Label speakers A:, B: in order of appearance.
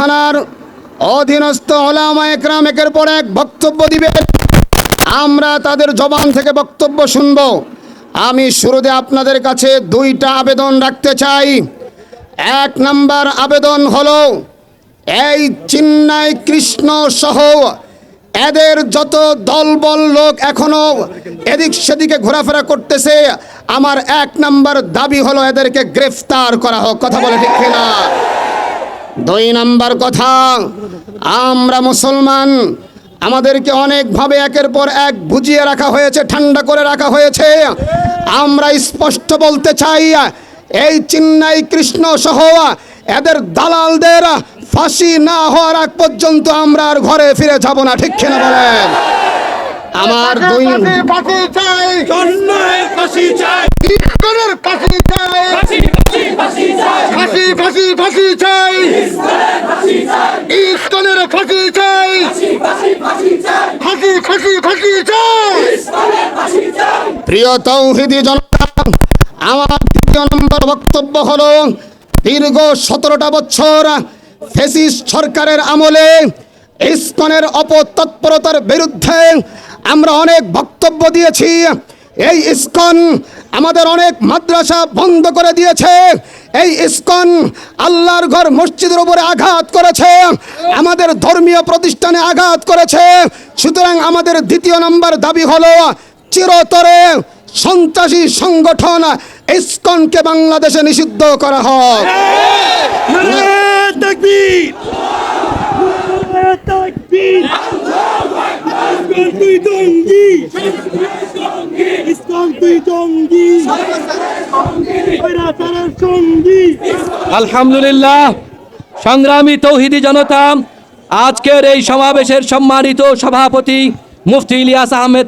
A: থানার অধীনস্থ ওলামা একরাম একের পর এক বক্তব্য দিবেন আমরা তাদের জবান থেকে বক্তব্য শুনব। আমি শুরুতে আপনাদের কাছে দুইটা আবেদন রাখতে চাই। এক নাম্বার আবেদন হলো, এই চিন্নাই কৃষ্ণ সহ এদের যত দলবল লোক এখনও এদিক সেদিকে ঘোরাফেরা করতেছে, আমার এক নাম্বার দাবি হলো এদেরকে গ্রেফতার করা হোক। কথা বলে ঠিক না দুই নাম্বার কথা আমরা মুসলমান আমাদেরকে অনেকভাবে একের পর এক বুঝিয়ে রাখা হয়েছে ঠান্ডা করে রাখা হয়েছে। আমরা স্পষ্ট বলতে চাই এই চিন্নাই কৃষ্ণ সহ এদের দালালদের ফাঁসি না হওয়ার আগ পর্যন্ত আমরা আর ঘরে ফিরে যাব না ঠিক কিনা বলেন? আমার দুই
B: ফাঁসি চাই
C: অন্যায় ফাঁসি চাই
B: ইস্কনের ফাঁসি চাই
C: ফাঁসি ফাঁসি ফাঁসি চাই
B: ফাঁসি ফাঁসি ফাঁসি চাই ইস্কনের ফাঁসি চাই। ফাঁসি ফাঁসি ফাঁসি চাই।
A: প্রিয় তৌহিদি জনতা, আমার দ্বিতীয় নম্বর বক্তব্য হলো, দীর্ঘ সতেরোটা বছর ফেসিস সরকারের আমলে ইস্কনের অপতৎপরতার বিরুদ্ধে আমরা অনেক বক্তব্য দিয়েছি। এই ইস্কন আমাদের অনেক মাদ্রাসা বন্ধ করে দিয়েছে। এই ইস্কন আল্লাহর ঘর মসজিদের উপরে আঘাত করেছে। আমাদের ধর্মীয় প্রতিষ্ঠানে আঘাত করেছে। সুতরাং আমাদের দ্বিতীয় নম্বর দাবি হলো চিরতরে সন্ত্রাসী সংগঠন ইসকনকে বাংলাদেশে নিষিদ্ধ করা হোক।
C: ইসকন তুই জঙ্গি ইসকন তুই জঙ্গি স্বৈরাচারের সঙ্গী
D: আলহামদুলিল্লাহ সংগ্রামী তৌহিদি জনতা আজকের এই সমাবেশের সম্মানিত সভাপতি মুফতি ইলিয়াস আহমেদ